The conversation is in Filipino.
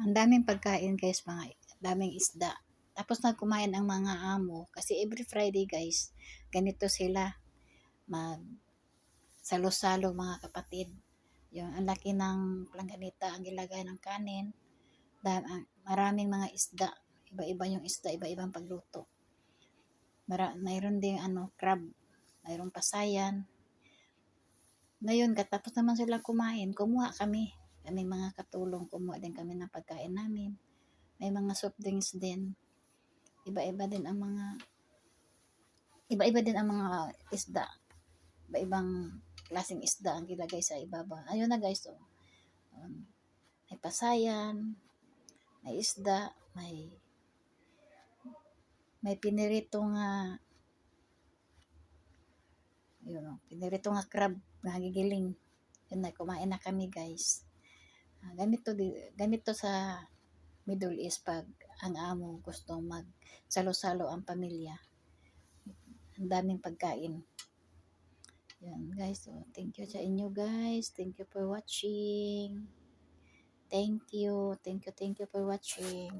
Ang daming pagkain guys, mga daming isda. Tapos nagkumain ang mga amo kasi every Friday guys, ganito sila mag salo-salo mga kapatid. Yung ang laki ng planganita ang gilagay ng kanin. Da, ang- maraming mga isda. Iba-iba yung isda, iba-ibang pagluto. Mara, mayroon ding ano, crab, mayroong pasayan. Ngayon, katapos naman sila kumain, kumuha kami. Kami mga katulong, kumuha din kami ng pagkain namin. May mga soft drinks din. Iba-iba din ang mga iba-iba din ang mga isda. Iba-ibang klaseng isda ang gilagay sa ibaba. Ayun na guys, oh. Um, may pasayan, may isda, may may pinirito nga yun oh, pinirito nga crab na gigiling. Yun na, kumain na kami guys. Ah, ganito, ganito sa Middle East pag ang amo gusto mag salo-salo ang pamilya. Ang daming pagkain. Yan guys, so thank you sa inyo guys. Thank you for watching. Thank you, thank you, thank you for watching.